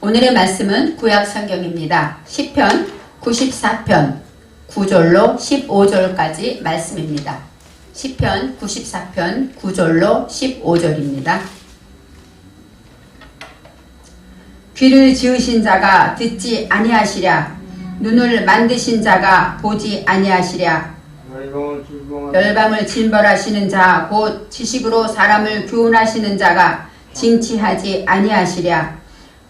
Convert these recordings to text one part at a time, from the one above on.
오늘의 말씀은 구약 성경입니다. 10편 94편 9절로 15절까지 말씀입니다. 10편 94편 9절로 15절입니다. 귀를 지으신 자가 듣지 아니하시랴 눈을 만드신 자가 보지 아니하시랴 열방을 진벌하시는 자 곧 지식으로 사람을 교훈하시는 자가 징치하지 아니하시랴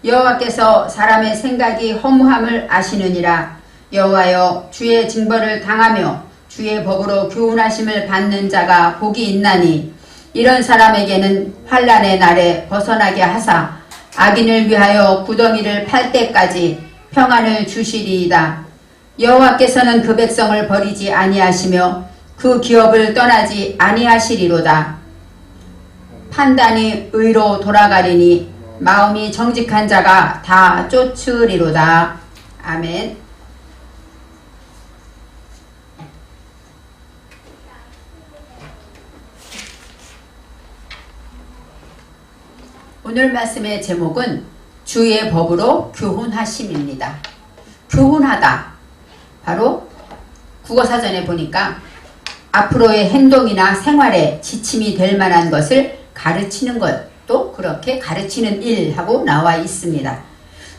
여호와께서 사람의 생각이 허무함을 아시느니라 여호와여 주의 징벌을 당하며 주의 법으로 교훈하심을 받는 자가 복이 있나니 이런 사람에게는 환란의 날에 벗어나게 하사 악인을 위하여 구덩이를 팔 때까지 평안을 주시리이다 여호와께서는 그 백성을 버리지 아니하시며 그 기업을 떠나지 아니하시리로다. 판단이 의로 돌아가리니 마음이 정직한 자가 다 쫓으리로다. 아멘. 오늘 말씀의 제목은 주의 법으로 교훈하심입니다. 교훈하다. 바로 국어사전에 보니까 앞으로의 행동이나 생활에 지침이 될 만한 것을 가르치는 것 도 그렇게 가르치는 일하고 나와 있습니다.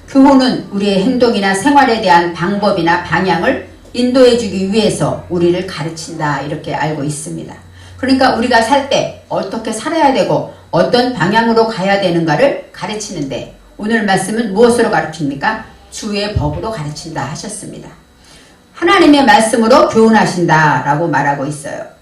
교훈은 우리의 행동이나 생활에 대한 방법이나 방향을 인도해 주기 위해서 우리를 가르친다 이렇게 알고 있습니다. 그러니까 우리가 살 때 어떻게 살아야 되고 어떤 방향으로 가야 되는가를 가르치는데 오늘 말씀은 무엇으로 가르칩니까? 주의 법으로 가르친다 하셨습니다. 하나님의 말씀으로 교훈하신다 라고 말하고 있어요.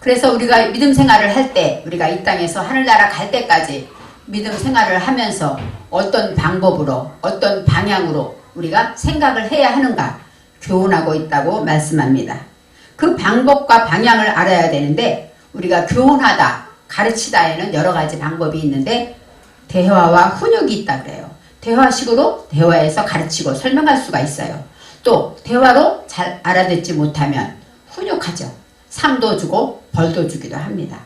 그래서 우리가 믿음 생활을 할 때, 우리가 이 땅에서 하늘나라 갈 때까지 믿음 생활을 하면서 어떤 방법으로, 어떤 방향으로 우리가 생각을 해야 하는가 교훈하고 있다고 말씀합니다. 그 방법과 방향을 알아야 되는데 우리가 교훈하다, 가르치다에는 여러 가지 방법이 있는데 대화와 훈육이 있다 그래요. 대화식으로 대화에서 가르치고 설명할 수가 있어요. 또 대화로 잘 알아듣지 못하면 훈육하죠. 상도 주고 벌도 주기도 합니다.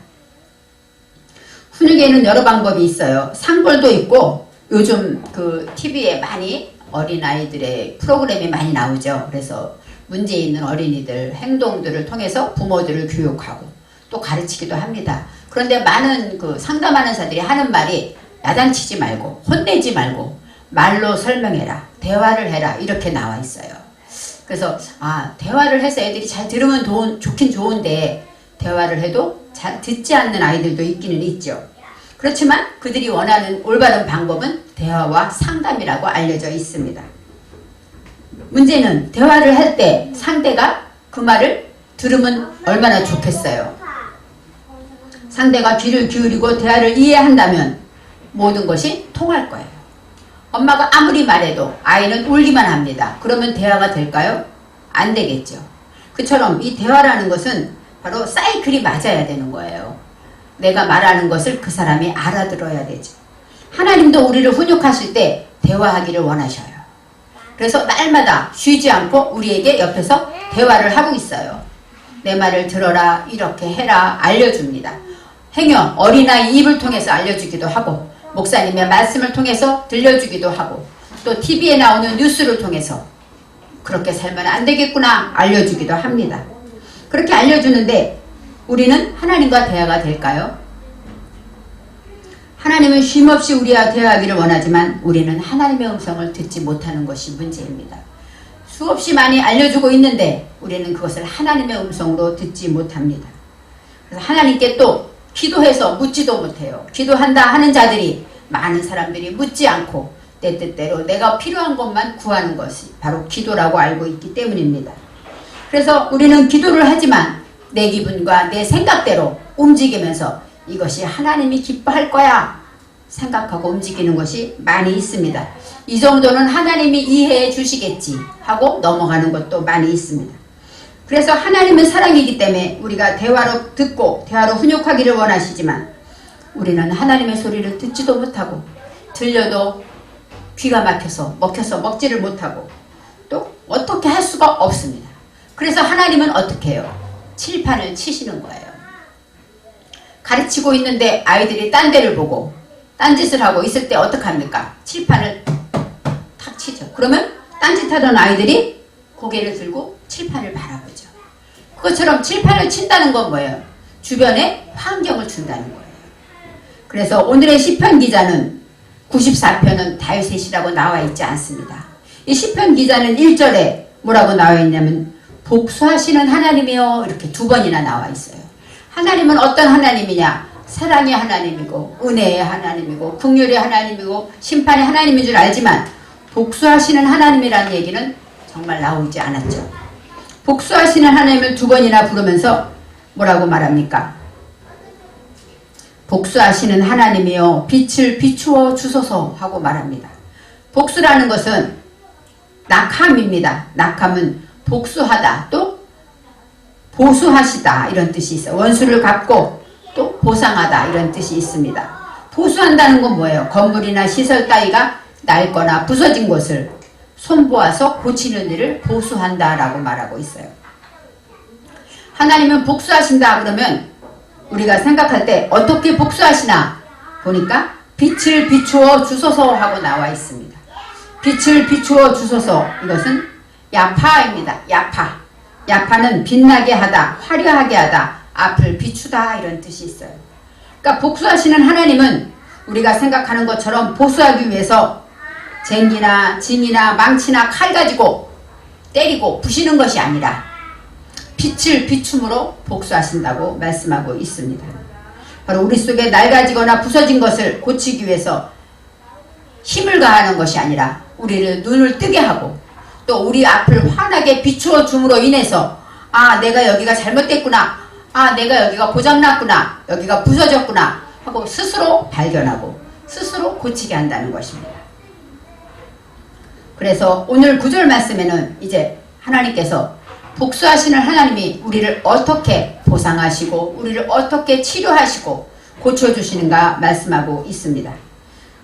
훈육에는 여러 방법이 있어요. 상벌도 있고 요즘 그 TV에 많이 어린아이들의 프로그램이 많이 나오죠. 그래서 문제 있는 어린이들 행동들을 통해서 부모들을 교육하고 또 가르치기도 합니다. 그런데 많은 그 상담하는 사들이 하는 말이 야단치지 말고 혼내지 말고 말로 설명해라 대화를 해라 이렇게 나와 있어요. 그래서 아 대화를 해서 애들이 잘 들으면 도, 좋긴 좋은데 대화를 해도 잘 듣지 않는 아이들도 있기는 있죠. 그렇지만 그들이 원하는 올바른 방법은 대화와 상담이라고 알려져 있습니다. 문제는 대화를 할 때 상대가 그 말을 들으면 얼마나 좋겠어요. 상대가 귀를 기울이고 대화를 이해한다면 모든 것이 통할 거예요. 엄마가 아무리 말해도 아이는 울기만 합니다. 그러면 대화가 될까요? 안 되겠죠. 그처럼 이 대화라는 것은 바로 사이클이 맞아야 되는 거예요. 내가 말하는 것을 그 사람이 알아들어야 되죠. 하나님도 우리를 훈육하실 때 대화하기를 원하셔요. 그래서 날마다 쉬지 않고 우리에게 옆에서 대화를 하고 있어요. 내 말을 들어라, 이렇게 해라, 알려줍니다. 행여 어린아이 입을 통해서 알려주기도 하고, 목사님의 말씀을 통해서 들려주기도 하고, 또 TV에 나오는 뉴스를 통해서 그렇게 살면 안 되겠구나 알려주기도 합니다. 그렇게 알려주는데 우리는 하나님과 대화가 될까요? 하나님은 쉼없이 우리와 대화하기를 원하지만 우리는 하나님의 음성을 듣지 못하는 것이 문제입니다. 수없이 많이 알려주고 있는데 우리는 그것을 하나님의 음성으로 듣지 못합니다. 그래서 하나님께 또 기도해서 묻지도 못해요. 기도한다 하는 자들이 많은 사람들이 묻지 않고 내 뜻대로 내가 필요한 것만 구하는 것이 바로 기도라고 알고 있기 때문입니다. 그래서 우리는 기도를 하지만 내 기분과 내 생각대로 움직이면서 이것이 하나님이 기뻐할 거야 생각하고 움직이는 것이 많이 있습니다. 이 정도는 하나님이 이해해 주시겠지 하고 넘어가는 것도 많이 있습니다. 그래서 하나님은 사랑이기 때문에 우리가 대화로 듣고 대화로 훈육하기를 원하시지만 우리는 하나님의 소리를 듣지도 못하고 들려도 귀가 막혀서 먹혀서 먹지를 못하고 또 어떻게 할 수가 없습니다. 그래서 하나님은 어떻게 해요? 칠판을 치시는 거예요. 가르치고 있는데 아이들이 딴 데를 보고 딴 짓을 하고 있을 때 어떡합니까? 칠판을 탁 치죠. 그러면 딴짓하던 아이들이 고개를 들고 칠판을 바라보죠. 그것처럼 칠판을 친다는 건 뭐예요? 주변에 환경을 준다는 거예요. 그래서 오늘의 시편 기자는 94편은 다윗의시라고 나와 있지 않습니다. 이 시편 기자는 1절에 뭐라고 나와 있냐면 복수하시는 하나님이요 이렇게 두 번이나 나와 있어요. 하나님은 어떤 하나님이냐? 사랑의 하나님이고 은혜의 하나님이고 긍휼의 하나님이고 심판의 하나님인 줄 알지만 복수하시는 하나님이라는 얘기는 정말 나오지 않았죠. 복수하시는 하나님을 두 번이나 부르면서 뭐라고 말합니까? 복수하시는 하나님이여 빛을 비추어 주소서 하고 말합니다. 복수라는 것은 낙함입니다. 낙함은 복수하다 또 보수하시다 이런 뜻이 있어요. 원수를 갚고 또 보상하다 이런 뜻이 있습니다. 보수한다는 건 뭐예요? 건물이나 시설 따위가 낡거나 부서진 것을 손보아서 고치는 일을 보수한다라고 말하고 있어요. 하나님은 복수하신다 그러면 우리가 생각할 때 어떻게 복수하시나 보니까 빛을 비추어 주소서 하고 나와 있습니다. 빛을 비추어 주소서 이것은 야파입니다. 야파. 야파는 빛나게 하다, 화려하게 하다, 앞을 비추다 이런 뜻이 있어요. 그러니까 복수하시는 하나님은 우리가 생각하는 것처럼 보수하기 위해서 쟁기나 징이나 망치나 칼 가지고 때리고 부시는 것이 아니라 빛을 비춤으로 복수하신다고 말씀하고 있습니다. 바로 우리 속에 낡아지거나 부서진 것을 고치기 위해서 힘을 가하는 것이 아니라 우리를 눈을 뜨게 하고 또 우리 앞을 환하게 비추어 줌으로 인해서 아 내가 여기가 잘못됐구나 아 내가 여기가 고장났구나 여기가 부서졌구나 하고 스스로 발견하고 스스로 고치게 한다는 것입니다. 그래서 오늘 구절 말씀에는 이제 하나님께서 복수하시는 하나님이 우리를 어떻게 보상하시고 우리를 어떻게 치료하시고 고쳐주시는가 말씀하고 있습니다.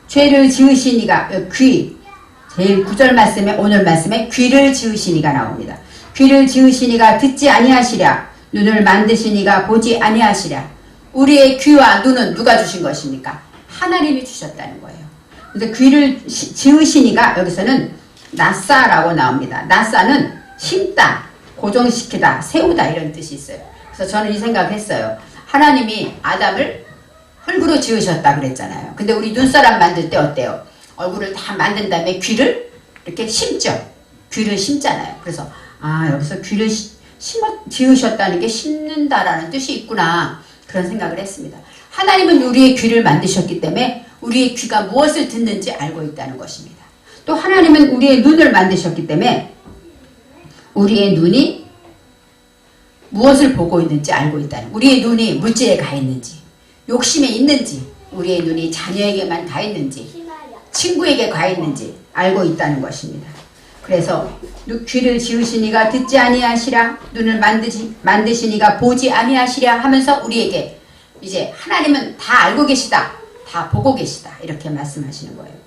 죄를 지으신 이가 귀 제일 구절 말씀에 오늘 말씀에 귀를 지으신 이가 나옵니다. 귀를 지으신 이가 듣지 아니하시랴 눈을 만드신 이가 보지 아니하시랴 우리의 귀와 눈은 누가 주신 것입니까? 하나님이 주셨다는 거예요. 근데 귀를 지으신 이가 여기서는 나사라고 나옵니다. 나사는 심다, 고정시키다, 세우다 이런 뜻이 있어요. 그래서 저는 이 생각을 했어요. 하나님이 아담을 흙으로 지으셨다 그랬잖아요. 근데 우리 눈사람 만들 때 어때요? 얼굴을 다 만든 다음에 귀를 이렇게 심죠. 귀를 심잖아요. 그래서 아 여기서 귀를 심어 지으셨다는 게 심는다라는 뜻이 있구나 그런 생각을 했습니다. 하나님은 우리의 귀를 만드셨기 때문에 우리의 귀가 무엇을 듣는지 알고 있다는 것입니다. 또 하나님은 우리의 눈을 만드셨기 때문에 우리의 눈이 무엇을 보고 있는지 알고 있다는 우리의 눈이 물질에 가 있는지 욕심에 있는지 우리의 눈이 자녀에게만 가 있는지 친구에게 가 있는지 알고 있다는 것입니다. 그래서 귀를 지으시니가 듣지 아니하시랴 눈을 만드시, 만드시니가 보지 아니하시랴 하면서 우리에게 이제 하나님은 다 알고 계시다 다 보고 계시다 이렇게 말씀하시는 거예요.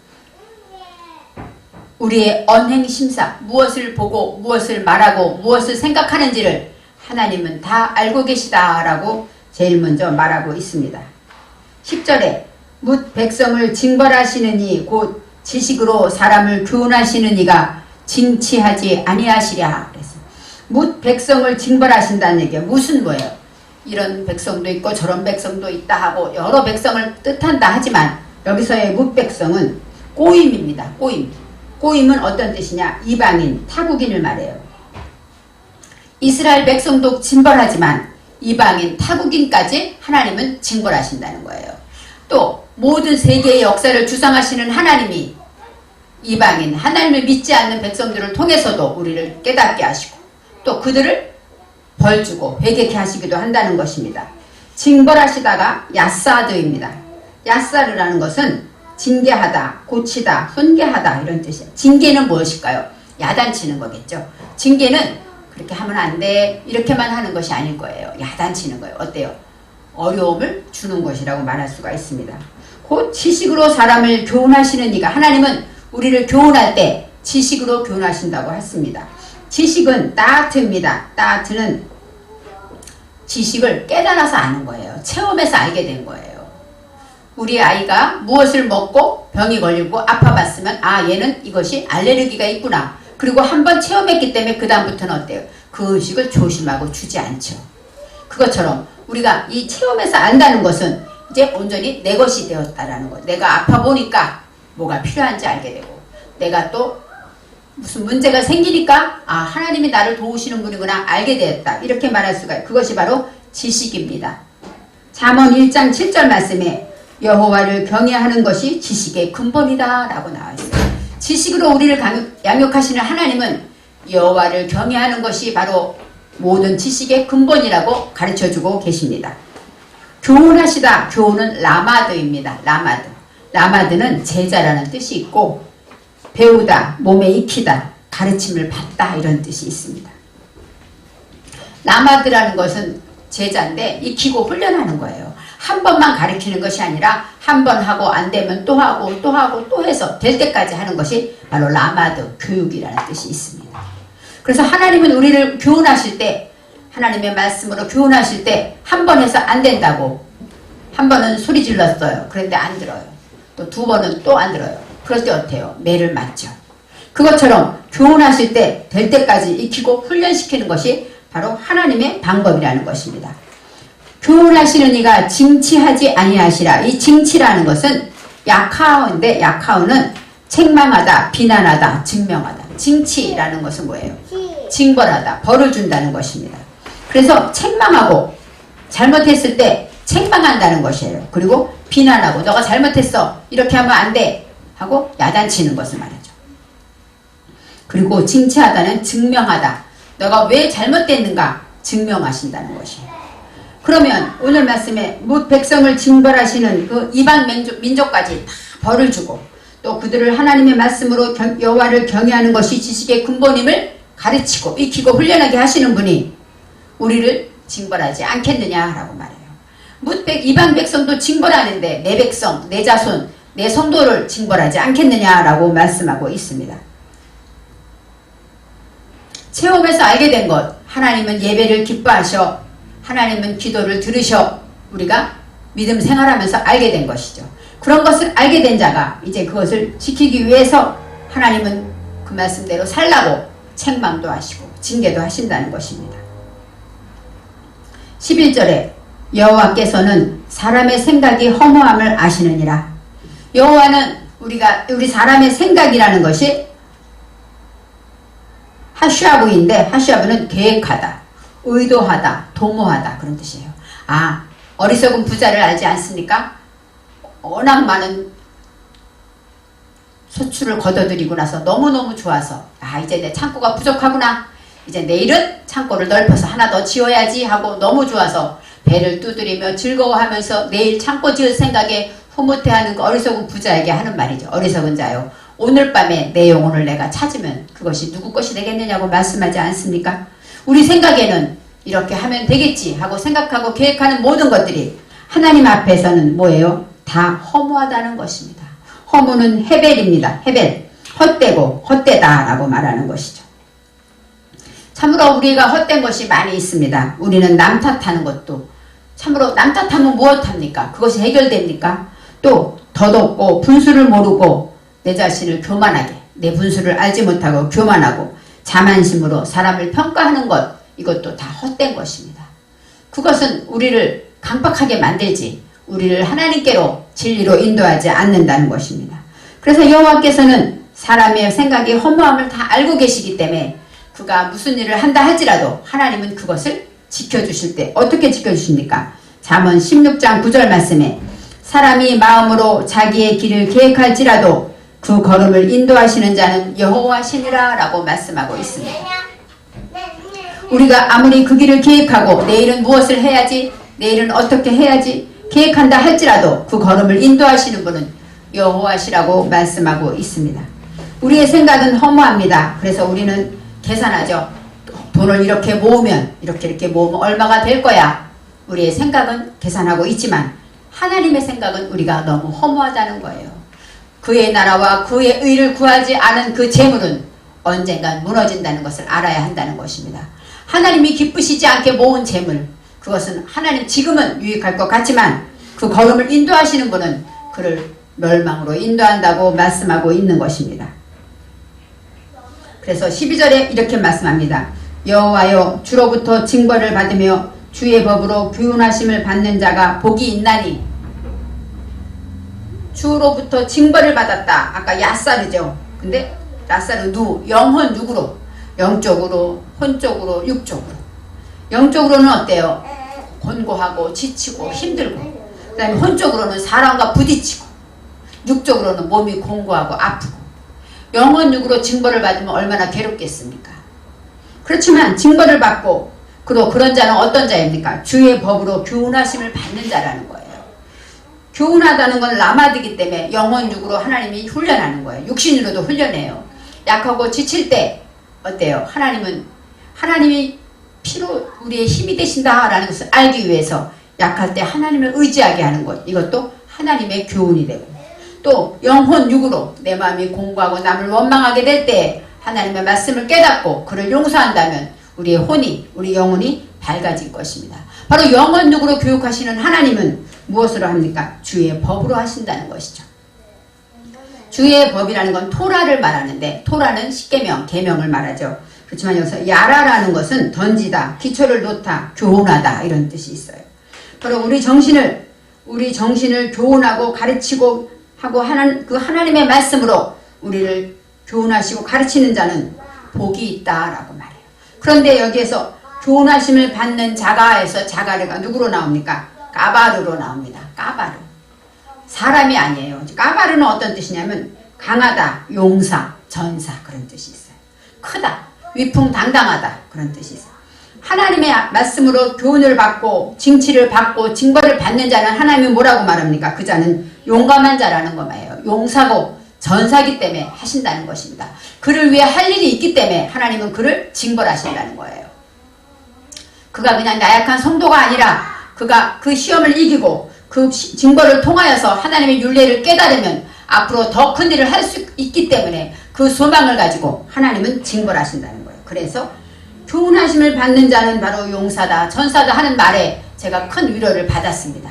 우리의 언행 심사 무엇을 보고 무엇을 말하고 무엇을 생각하는지를 하나님은 다 알고 계시다라고 제일 먼저 말하고 있습니다. 10절에 묻 백성을 징벌하시느니 곧 지식으로 사람을 교훈하시는 이가 징치하지 아니하시랴 묻 백성을 징벌하신다는 얘기가 무슨 뭐예요? 이런 백성도 있고 저런 백성도 있다 하고 여러 백성을 뜻한다 하지만 여기서의 묻 백성은 꼬임입니다. 꼬임. 꼬임은 어떤 뜻이냐? 이방인, 타국인을 말해요. 이스라엘 백성도 징벌하지만 이방인, 타국인까지 하나님은 징벌하신다는 거예요. 또 모든 세계의 역사를 주장하시는 하나님이 이방인, 하나님을 믿지 않는 백성들을 통해서도 우리를 깨닫게 하시고 또 그들을 벌주고 회개케 하시기도 한다는 것입니다. 징벌하시다가 야사드입니다. 야사르라는 것은 징계하다, 고치다, 훈계하다 이런 뜻이에요. 징계는 무엇일까요? 야단치는 거겠죠. 징계는 그렇게 하면 안 돼. 이렇게만 하는 것이 아닐 거예요. 야단치는 거예요. 어때요? 어려움을 주는 것이라고 말할 수가 있습니다. 곧 지식으로 사람을 교훈하시는 이가 하나님은 우리를 교훈할 때 지식으로 교훈하신다고 했습니다. 지식은 따트입니다. 따트는 지식을 깨달아서 아는 거예요. 체험해서 알게 된 거예요. 우리 아이가 무엇을 먹고 병이 걸리고 아파봤으면 아 얘는 이것이 알레르기가 있구나. 그리고 한번 체험했기 때문에 그 다음부터는 어때요? 그 음식을 조심하고 주지 않죠. 그것처럼 우리가 이 체험에서 안다는 것은 이제 온전히 내 것이 되었다라는 것. 내가 아파 보니까 뭐가 필요한지 알게 되고 내가 또 무슨 문제가 생기니까 아 하나님이 나를 도우시는 분이구나 알게 되었다. 이렇게 말할 수가 있 그것이 바로 지식입니다. 잠언 1장 7절 말씀에 여호와를 경외하는 것이 지식의 근본이다 라고 나와 있어요. 지식으로 우리를 강- 양육하시는 하나님은 여호와를 경외하는 것이 바로 모든 지식의 근본이라고 가르쳐주고 계십니다. 교훈하시다. 교훈은 라마드입니다. 라마드. 라마드는 제자라는 뜻이 있고 배우다, 몸에 익히다, 가르침을 받다 이런 뜻이 있습니다. 라마드라는 것은 제자인데 익히고 훈련하는 거예요. 한 번만 가르치는 것이 아니라 한 번 하고 안 되면 또 하고 또 하고 또 해서 될 때까지 하는 것이 바로 라마드 교육이라는 뜻이 있습니다. 그래서 하나님은 우리를 교훈하실 때 하나님의 말씀으로 교훈하실 때 한 번 해서 안 된다고 한 번은 소리 질렀어요. 그런데 안 들어요. 또 두 번은 또 안 들어요. 그럴 때 어때요? 매를 맞죠. 그것처럼 교훈하실 때 될 때까지 익히고 훈련시키는 것이 바로 하나님의 방법이라는 것입니다. 교훈하시는 이가 징치하지 아니하시라. 이 징치라는 것은 약하오인데 약하오는 책망하다, 비난하다, 증명하다. 징치라는 것은 뭐예요? 징벌하다, 벌을 준다는 것입니다. 그래서 책망하고 잘못했을 때 책망한다는 것이에요. 그리고 비난하고 너가 잘못했어. 이렇게 하면 안 돼. 하고 야단치는 것을 말하죠. 그리고 징치하다는 증명하다. 너가 왜 잘못됐는가 증명하신다는 것이에요. 그러면 오늘 말씀에 무 백성을 징벌하시는 그 이방 민족, 민족까지 다 벌을 주고 또 그들을 하나님의 말씀으로 경- 여호와를 경외하는 것이 지식의 근본임을 가르치고 익히고 훈련하게 하시는 분이 우리를 징벌하지 않겠느냐라고 말해요. 뭇백 이방 백성도 징벌하는데 내 백성, 내 자손, 내 성도를 징벌하지 않겠느냐라고 말씀하고 있습니다. 체험에서 알게 된 것, 하나님은 예배를 기뻐하셔, 하나님은 기도를 들으셔, 우리가 믿음 생활하면서 알게 된 것이죠. 그런 것을 알게 된 자가 이제 그것을 지키기 위해서 하나님은 그 말씀대로 살라고 책망도 하시고 징계도 하신다는 것입니다. 11절에 여호와께서는 사람의 생각이 허무함을 아시느니라. 여호와는 우리가 우리 사람의 생각이라는 것이 하슈아브인데 하슈아브는 계획하다, 의도하다, 도모하다 그런 뜻이에요. 아 어리석은 부자를 알지 않습니까? 워낙 많은 소출을 거둬들이고 나서 너무너무 좋아서 아 이제 내 창고가 부족하구나 이제 내일은 창고를 넓혀서 하나 더 지어야지 하고 너무 좋아서 배를 두드리며 즐거워하면서 내일 창고 지을 생각에 흐뭇해하는 그 어리석은 부자에게 하는 말이죠 어리석은 자요 오늘 밤에 내 영혼을 내가 찾으면 그것이 누구 것이 되겠느냐고 말씀하지 않습니까 우리 생각에는 이렇게 하면 되겠지 하고 생각하고 계획하는 모든 것들이 하나님 앞에서는 뭐예요? 다 허무하다는 것입니다. 허무는 헤벨입니다. 헤벨. 헛되고 헛되다라고 말하는 것이죠. 참으로 우리가 헛된 것이 많이 있습니다. 우리는 남 탓하는 것도 참으로 남 탓하면 무엇합니까? 그것이 해결됩니까? 또 덧없고 분수를 모르고 내 자신을 교만하게 내 분수를 알지 못하고 교만하고 자만심으로 사람을 평가하는 것 이것도 다 헛된 것입니다. 그것은 우리를 강박하게 만들지 우리를 하나님께로 진리로 인도하지 않는다는 것입니다. 그래서 여호와께서는 사람의 생각이 허무함을 다 알고 계시기 때문에 그가 무슨 일을 한다 할지라도 하나님은 그것을 지켜주실 때 어떻게 지켜주십니까? 잠언 16장 9절 말씀에 사람이 마음으로 자기의 길을 계획할지라도 그 걸음을 인도하시는 자는 여호와시니라 라고 말씀하고 있습니다. 우리가 아무리 그 길을 계획하고 내일은 무엇을 해야지 내일은 어떻게 해야지 계획한다 할지라도 그 걸음을 인도하시는 분은 여호와시라고 말씀하고 있습니다. 우리의 생각은 허무합니다. 그래서 우리는 계산하죠. 돈을 이렇게 모으면 이렇게 이렇게 모으면 얼마가 될 거야. 우리의 생각은 계산하고 있지만 하나님의 생각은 우리가 너무 허무하다는 거예요. 그의 나라와 그의 의를 구하지 않은 그 재물은 언젠간 무너진다는 것을 알아야 한다는 것입니다. 하나님이 기쁘시지 않게 모은 재물 그것은 하나님 지금은 유익할 것 같지만 그 걸음을 인도하시는 분은 그를 멸망으로 인도한다고 말씀하고 있는 것입니다. 그래서 12절에 이렇게 말씀합니다. 여호와여 주로부터 징벌을 받으며 주의 법으로 교훈하심을 받는 자가 복이 있나니 주로부터 징벌을 받았다. 아까 야사르죠. 근데 야사르 누 영혼 육으로 영적으로 혼적으로 육적으로 영적으로는 어때요? 곤고하고 지치고 힘들고 그 다음에 혼적으로는 사람과 부딪히고 육적으로는 몸이 공고하고 아프고 영혼 육으로 징벌을 받으면 얼마나 괴롭겠습니까? 그렇지만 징벌을 받고 그리고 그런 자는 어떤 자입니까? 주의 법으로 교훈하심을 받는 자라는 거예요. 교훈하다는 건 라마드기 때문에 영혼 육으로 하나님이 훈련하는 거예요. 육신으로도 훈련해요. 약하고 지칠 때 어때요? 하나님은 하나님이 피로 우리의 힘이 되신다라는 것을 알기 위해서 약할 때 하나님을 의지하게 하는 것. 이것도 하나님의 교훈이 되고 또 영혼 육으로 내 마음이 공부하고 남을 원망하게 될 때 하나님의 말씀을 깨닫고 그를 용서한다면 우리의 혼이 우리 영혼이 밝아질 것입니다. 바로 영혼 육으로 교육하시는 하나님은 무엇으로 합니까? 주의 법으로 하신다는 것이죠. 주의 법이라는 건 토라를 말하는데 토라는 십계명, 계명을 말하죠. 그렇지만 여기서 야라라는 것은 던지다, 기초를 놓다, 교훈하다 이런 뜻이 있어요. 바로 우리 정신을 우리 정신을 교훈하고 가르치고 하고 하는 그 하나님의 말씀으로 우리를 교훈하시고 가르치는 자는 복이 있다라고 말해요. 그런데 여기에서 교훈하심을 받는 자가에서 자가르가 누구로 나옵니까? 까바르로 나옵니다. 까바르. 사람이 아니에요. 까바르는 어떤 뜻이냐면 강하다, 용사, 전사 그런 뜻이 있어요. 크다, 위풍당당하다 그런 뜻이 있어요. 하나님의 말씀으로 교훈을 받고 징치를 받고 징벌을 받는 자는 하나님이 뭐라고 말합니까? 그 자는 용감한 자라는 거예요. 용사고 전사기 때문에 하신다는 것입니다. 그를 위해 할 일이 있기 때문에 하나님은 그를 징벌하신다는 거예요. 그가 그냥 나약한 성도가 아니라 그가 그 시험을 이기고 그 시- 징벌을 통하여서 하나님의 윤례를 깨달으면 앞으로 더 큰 일을 할 수 있기 때문에 그 소망을 가지고 하나님은 징벌하신다는 거예요. 그래서 교훈하심을 받는 자는 바로 용사다, 전사다 하는 말에 제가 큰 위로를 받았습니다.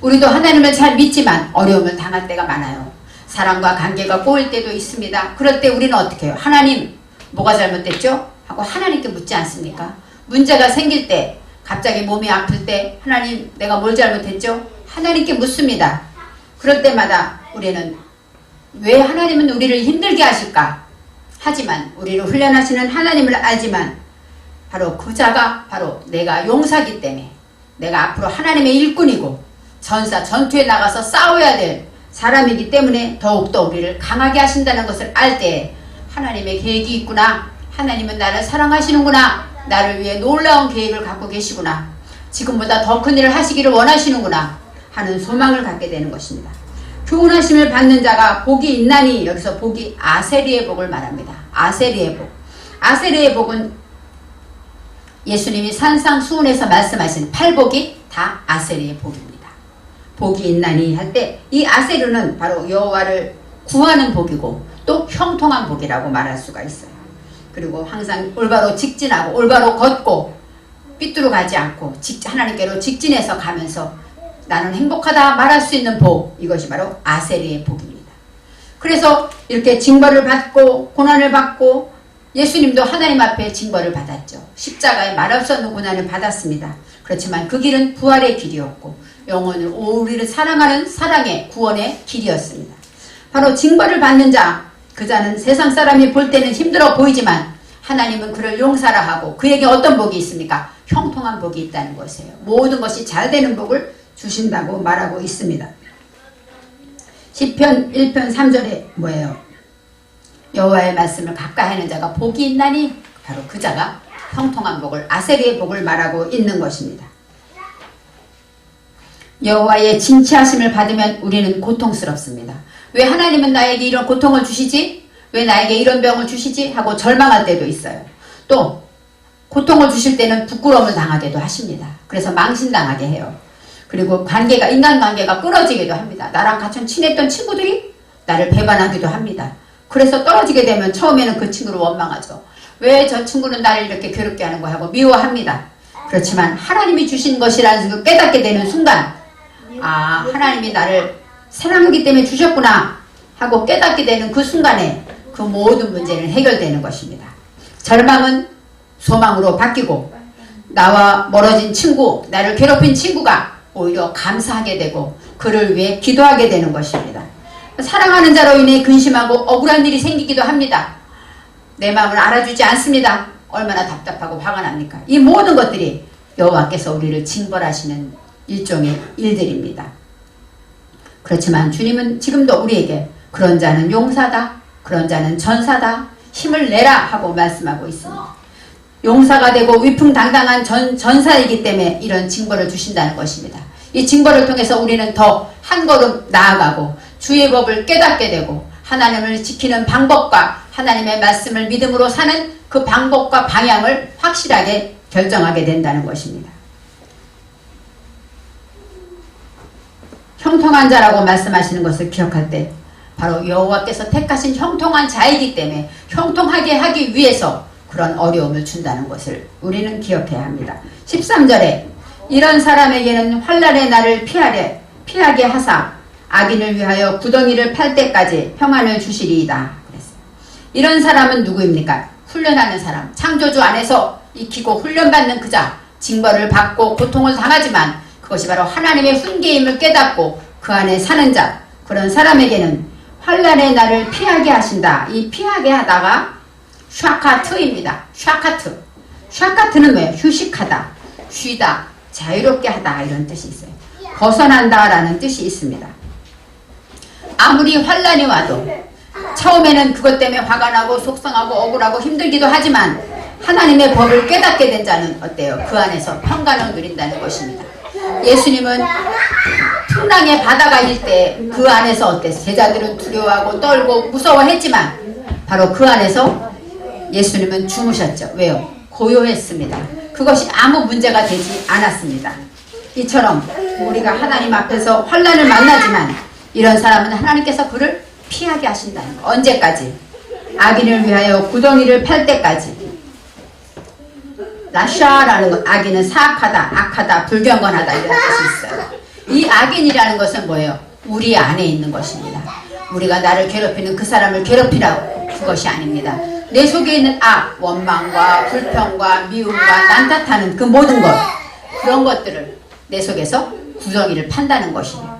우리도 하나님을 잘 믿지만 어려움을 당할 때가 많아요. 사람과 관계가 꼬일 때도 있습니다. 그럴 때 우리는 어떻게 해요? 하나님, 뭐가 잘못됐죠? 하고 하나님께 묻지 않습니까? 문제가 생길 때, 갑자기 몸이 아플 때, 하나님, 내가 뭘 잘못했죠? 하나님께 묻습니다. 그럴 때마다 우리는 왜 하나님은 우리를 힘들게 하실까? 하지만 우리를 훈련하시는 하나님을 알지만 바로 그 자가 바로 내가 용사기 때문에 내가 앞으로 하나님의 일꾼이고 전사 전투에 나가서 싸워야 될 사람이기 때문에 더욱더 우리를 강하게 하신다는 것을 알 때 하나님의 계획이 있구나 하나님은 나를 사랑하시는구나 나를 위해 놀라운 계획을 갖고 계시구나 지금보다 더 큰 일을 하시기를 원하시는구나 하는 소망을 갖게 되는 것입니다. 교훈하심을 받는 자가 복이 있나니 여기서 복이 아세리의 복을 말합니다. 아세리의 복. 아세리의 복은 예수님이 산상수훈에서 말씀하신 팔복이 다 아세리의 복입니다. 복이 있나니 할 때 이 아세르는 바로 여호와를 구하는 복이고 또 형통한 복이라고 말할 수가 있어요. 그리고 항상 올바로 직진하고 올바로 걷고 삐뚤어 가지 않고 직, 하나님께로 직진해서 가면서 나는 행복하다 말할 수 있는 복 이것이 바로 아세리의 복입니다. 그래서 이렇게 징벌을 받고 고난을 받고 예수님도 하나님 앞에 징벌을 받았죠. 십자가에 말할 수 없는 고난을 받았습니다. 그렇지만 그 길은 부활의 길이었고 영혼을 우리를 사랑하는 사랑의 구원의 길이었습니다. 바로 징벌을 받는 자, 그 자는 세상 사람이 볼 때는 힘들어 보이지만 하나님은 그를 용사라 하고 그에게 어떤 복이 있습니까? 형통한 복이 있다는 것이에요. 모든 것이 잘 되는 복을 주신다고 말하고 있습니다. 시편 1편 3절에 뭐예요? 여호와의 말씀을 가까이 하는 자가 복이 있나니 바로 그 자가 형통한 복을 아세리의 복을 말하고 있는 것입니다. 여호와의 진치하심을 받으면 우리는 고통스럽습니다. 왜 하나님은 나에게 이런 고통을 주시지? 왜 나에게 이런 병을 주시지? 하고 절망할 때도 있어요. 또 고통을 주실 때는 부끄러움을 당하게도 하십니다. 그래서 망신당하게 해요. 그리고 관계가 인간관계가 끊어지기도 합니다. 나랑 같이 친했던 친구들이 나를 배반하기도 합니다. 그래서 떨어지게 되면 처음에는 그 친구를 원망하죠. 왜 저 친구는 나를 이렇게 괴롭게 하는 거야 하고 미워합니다. 그렇지만 하나님이 주신 것이라는 것을 깨닫게 되는 순간 아 하나님이 나를 사랑하기 때문에 주셨구나 하고 깨닫게 되는 그 순간에 그 모든 문제는 해결되는 것입니다. 절망은 소망으로 바뀌고 나와 멀어진 친구, 나를 괴롭힌 친구가 오히려 감사하게 되고 그를 위해 기도하게 되는 것입니다. 사랑하는 자로 인해 근심하고 억울한 일이 생기기도 합니다. 내 마음을 알아주지 않습니다. 얼마나 답답하고 화가 납니까? 이 모든 것들이 여호와께서 우리를 징벌하시는 일종의 일들입니다. 그렇지만 주님은 지금도 우리에게 그런 자는 용사다, 그런 자는 전사다, 힘을 내라 하고 말씀하고 있습니다. 용사가 되고 위풍당당한 전, 전사이기 때문에 이런 징벌을 주신다는 것입니다. 이 징벌을 통해서 우리는 더 한 걸음 나아가고 주의 법을 깨닫게 되고 하나님을 지키는 방법과 하나님의 말씀을 믿음으로 사는 그 방법과 방향을 확실하게 결정하게 된다는 것입니다. 형통한 자라고 말씀하시는 것을 기억할 때 바로 여호와께서 택하신 형통한 자이기 때문에 형통하게 하기 위해서 그런 어려움을 준다는 것을 우리는 기억해야 합니다. 13절에 이런 사람에게는 환란의 날을 피하래 피하게 하사 악인을 위하여 구덩이를 팔 때까지 평안을 주시리이다. 이런 사람은 누구입니까? 훈련하는 사람. 창조주 안에서 익히고 훈련받는 그자. 징벌을 받고 고통을 당하지만 그것이 바로 하나님의 훈계임을 깨닫고 그 안에 사는 자. 그런 사람에게는 환란의 날을 피하게 하신다. 이 피하게 하다가 샤카트입니다. 샤카트. 샤카트는 뭐예요? 휴식하다, 쉬다, 자유롭게 하다 이런 뜻이 있어요. 벗어난다 라는 뜻이 있습니다. 아무리 환란이 와도 처음에는 그것 때문에 화가 나고 속상하고 억울하고 힘들기도 하지만 하나님의 법을 깨닫게 된 자는 어때요? 그 안에서 평강을 누린다는 것입니다. 예수님은 풍랑의 바다가 일 때 그 안에서 어땠어요? 제자들은 두려워하고 떨고 무서워했지만 바로 그 안에서 예수님은 주무셨죠. 왜요? 고요했습니다. 그것이 아무 문제가 되지 않았습니다. 이처럼 우리가 하나님 앞에서 환란을 만나지만 이런 사람은 하나님께서 그를 피하게 하신다는 거. 언제까지? 악인을 위하여 구덩이를 팔 때까지. 라샤라는 것, 악인은 사악하다, 악하다, 불경건하다 이런 뜻이 있어요. 이 악인이라는 것은 뭐예요? 우리 안에 있는 것입니다. 우리가 나를 괴롭히는 그 사람을 괴롭히라고 그것이 아닙니다. 내 속에 있는 악, 원망과 불평과 미움과 난 탓하는 그 모든 것 그런 것들을 내 속에서 구덩이를 판다는 것입니다.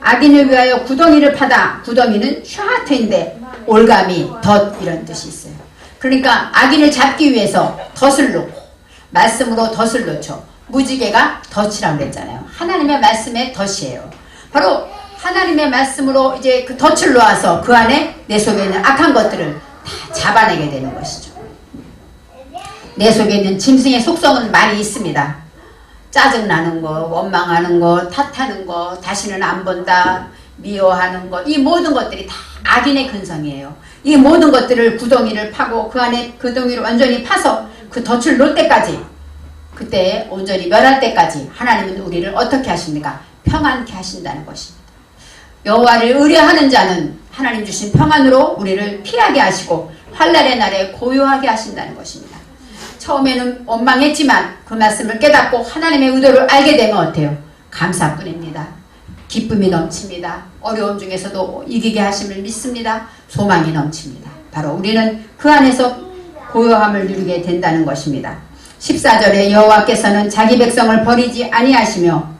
악인을 위하여 구덩이를 파다. 구덩이는 샤트인데 올가미, 덫 이런 뜻이 있어요. 그러니까 악인을 잡기 위해서 덫을 놓고 말씀으로 덫을 놓죠. 무지개가 덫이라고 그랬잖아요. 하나님의 말씀의 덫이에요. 바로 하나님의 말씀으로 이제 그 덫을 놓아서 그 안에 내 속에 있는 악한 것들을 다 잡아내게 되는 것이죠. 내 속에 있는 짐승의 속성은 많이 있습니다. 짜증나는 거, 원망하는 거, 탓하는 거, 다시는 안 본다, 미워하는 거, 이 모든 것들이 다 악인의 근성이에요. 이 모든 것들을 구덩이를 파고 그 안에 구덩이를 완전히 파서 그 덫을 놓을 때까지 그때 온전히 멸할 때까지 하나님은 우리를 어떻게 하십니까? 평안케 하신다는 것입니다. 여호와를 의뢰하는 자는 하나님 주신 평안으로 우리를 피하게 하시고 환란의 날에 고요하게 하신다는 것입니다. 처음에는 원망했지만 그 말씀을 깨닫고 하나님의 의도를 알게 되면 어때요? 감사뿐입니다. 기쁨이 넘칩니다. 어려움 중에서도 이기게 하심을 믿습니다. 소망이 넘칩니다. 바로 우리는 그 안에서 고요함을 누리게 된다는 것입니다. 14절에 여호와께서는 자기 백성을 버리지 아니하시며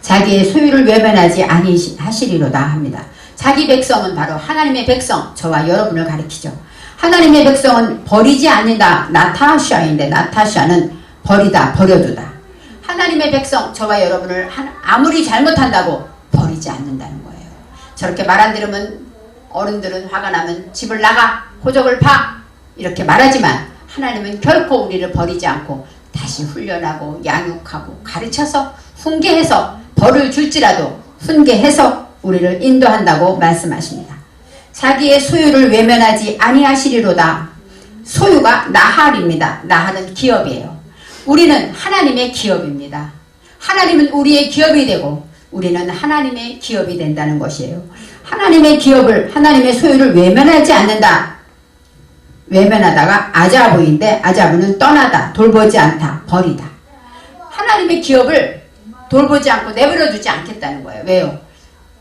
자기의 소유를 외면하지 아니하시리로다 합니다. 자기 백성은 바로 하나님의 백성, 저와 여러분을 가리키죠. 하나님의 백성은 버리지 않는다. 나타샤인데 나타샤는 버리다, 버려두다. 하나님의 백성, 저와 여러분을 아무리 잘못한다고 버리지 않는다는 거예요. 저렇게 말 안 들으면 어른들은 화가 나면 집을 나가, 호적을 파 이렇게 말하지만 하나님은 결코 우리를 버리지 않고 다시 훈련하고 양육하고 가르쳐서 훈계해서 벌을 줄지라도 훈계해서 우리를 인도한다고 말씀하십니다. 자기의 소유를 외면하지 아니하시리로다. 소유가 나할입니다. 나할은 기업이에요. 우리는 하나님의 기업입니다. 하나님은 우리의 기업이 되고 우리는 하나님의 기업이 된다는 것이에요. 하나님의 기업을 하나님의 소유를 외면하지 않는다. 외면하다가 아자부인데 아자부는 떠나다, 돌보지 않다, 버리다. 하나님의 기업을 돌보지 않고 내버려 두지 않겠다는 거예요. 왜요?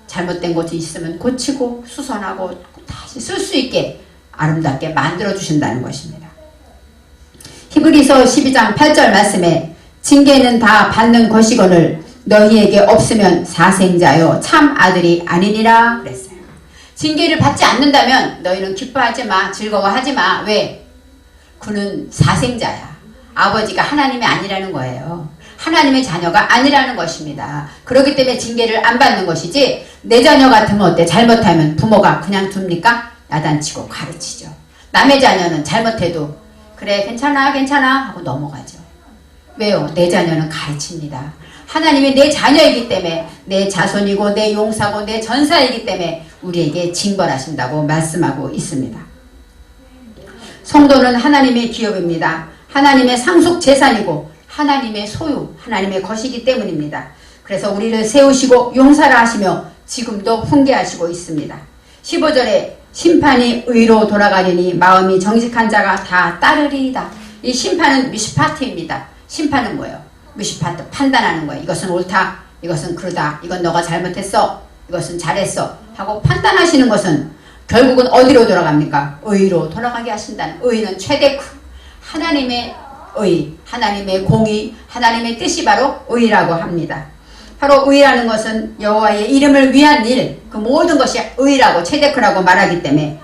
잘못된 것이 있으면 고치고 수선하고 다시 쓸 수 있게 아름답게 만들어 주신다는 것입니다. 히브리서 12장 8절 말씀에 징계는 다 받는 것이거늘 너희에게 없으면 사생자요 참 아들이 아니니라 그랬어요. 징계를 받지 않는다면 너희는 기뻐하지 마 즐거워하지 마 왜? 그는 사생자야. 아버지가 하나님이 아니라는 거예요. 하나님의 자녀가 아니라는 것입니다. 그렇기 때문에 징계를 안 받는 것이지 내 자녀 같으면 어때? 잘못하면 부모가 그냥 둡니까? 야단치고 가르치죠. 남의 자녀는 잘못해도 그래 괜찮아 괜찮아 하고 넘어가죠. 왜요? 내 자녀는 가르칩니다. 하나님이 내 자녀이기 때문에 내 자손이고 내 용사고 내 전사이기 때문에 우리에게 징벌하신다고 말씀하고 있습니다. 성도는 하나님의 기업입니다. 하나님의 상속 재산이고 하나님의 소유, 하나님의 것이기 때문입니다. 그래서 우리를 세우시고 용사라 하시며 지금도 훈계하시고 있습니다. 15절에 심판이 의로 돌아가리니 마음이 정직한 자가 다 따르리이다. 이 심판은 미시파트입니다. 심판은 뭐예요? 미시파트 판단하는 거예요. 이것은 옳다. 이것은 그러다. 이건 너가 잘못했어. 이것은 잘했어. 하고 판단하시는 것은 결국은 어디로 돌아갑니까? 의로 돌아가게 하신다는 의는 최대크. 하나님의 의, 하나님의 공의, 하나님의 뜻이 바로 의라고 합니다. 바로 의라는 것은 여호와의 이름을 위한 일, 그 모든 것이 의라고 최대크라고 말하기 때문에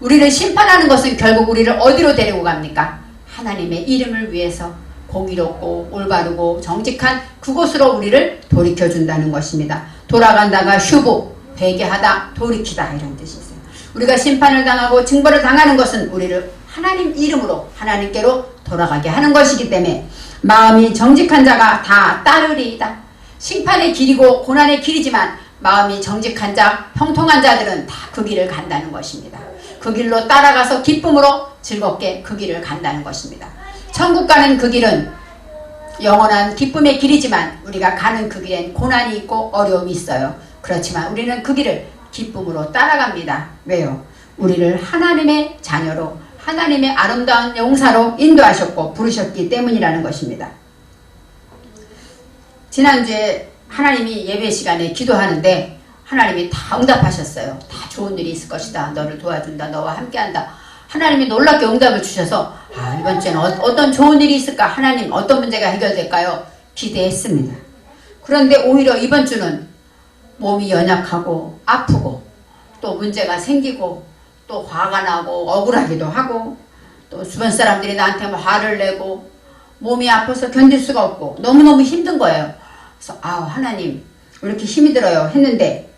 우리를 심판하는 것은 결국 우리를 어디로 데리고 갑니까? 하나님의 이름을 위해서 공의롭고 올바르고 정직한 그곳으로 우리를 돌이켜 준다는 것입니다. 돌아간다가 휴부, 회개하다, 돌이키다 이런 뜻이 있어요. 우리가 심판을 당하고 징벌을 당하는 것은 우리를 하나님 이름으로 하나님께로 돌아가게 하는 것이기 때문에 마음이 정직한 자가 다 따르리이다. 심판의 길이고 고난의 길이지만 마음이 정직한 자, 형통한 자들은 다 그 길을 간다는 것입니다. 그 길로 따라가서 기쁨으로 즐겁게 그 길을 간다는 것입니다. 천국 가는 그 길은 영원한 기쁨의 길이지만 우리가 가는 그 길엔 고난이 있고 어려움이 있어요. 그렇지만 우리는 그 길을 기쁨으로 따라갑니다. 왜요? 우리를 하나님의 자녀로 하나님의 아름다운 용사로 인도하셨고 부르셨기 때문이라는 것입니다. 지난주에 하나님이 예배 시간에 기도하는데 하나님이 다 응답하셨어요. 다 좋은 일이 있을 것이다. 너를 도와준다. 너와 함께한다. 하나님이 놀랍게 응답을 주셔서 아, 이번 주에는 어, 떤 좋은 일이 있을까? 하나님 어떤 문제가 해결될까요? 기대했습니다. 그런데 오히려 이번 주는 몸이 연약하고 아프고 또 문제가 생기고 또 화가 나고 억울하기도 하고 또 주변 사람들이 나한테 뭐 화를 내고 몸이 아파서 견딜 수가 없고 너무너무 힘든 거예요. 그래서 아 하나님 왜 이렇게 힘이 들어요 했는데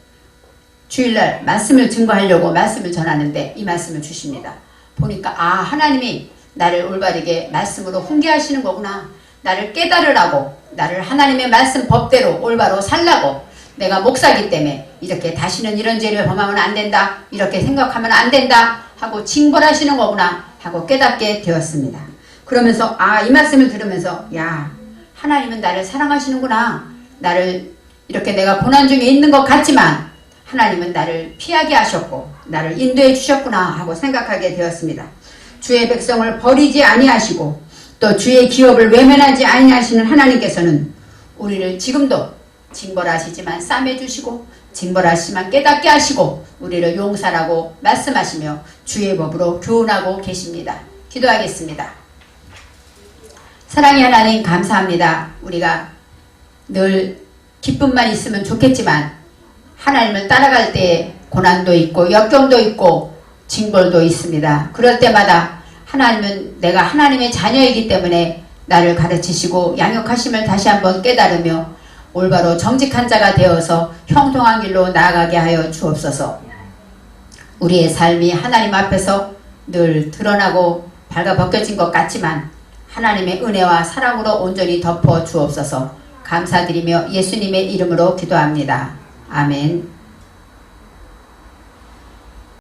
주일날 말씀을 증거하려고 말씀을 전하는데 이 말씀을 주십니다. 보니까 아 하나님이 나를 올바르게 말씀으로 훈계하시는 거구나. 나를 깨달으라고 나를 하나님의 말씀 법대로 올바로 살라고 내가 목사기 때문에 이렇게 다시는 이런 죄를 범하면 안 된다. 이렇게 생각하면 안 된다. 하고 징벌하시는 거구나. 하고 깨닫게 되었습니다. 그러면서 아 이 말씀을 들으면서 야 하나님은 나를 사랑하시는구나. 나를 이렇게 내가 고난 중에 있는 것 같지만 하나님은 나를 피하게 하셨고 나를 인도해 주셨구나 하고 생각하게 되었습니다. 주의 백성을 버리지 아니하시고 또 주의 기업을 외면하지 아니하시는 하나님께서는 우리를 지금도 징벌하시지만 싸매 주시고 징벌하시지만 깨닫게 하시고 우리를 용사라고 말씀하시며 주의 법으로 교훈하고 계십니다. 기도하겠습니다. 사랑의 하나님 감사합니다. 우리가 늘 기쁨만 있으면 좋겠지만 하나님을 따라갈 때 고난도 있고 역경도 있고 징벌도 있습니다. 그럴 때마다 하나님은 내가 하나님의 자녀이기 때문에 나를 가르치시고 양육하심을 다시 한번 깨달으며 올바로 정직한 자가 되어서 형통한 길로 나아가게 하여 주옵소서. 우리의 삶이 하나님 앞에서 늘 드러나고 밝아 벗겨진 것 같지만 하나님의 은혜와 사랑으로 온전히 덮어 주옵소서. 감사드리며 예수님의 이름으로 기도합니다. 아멘.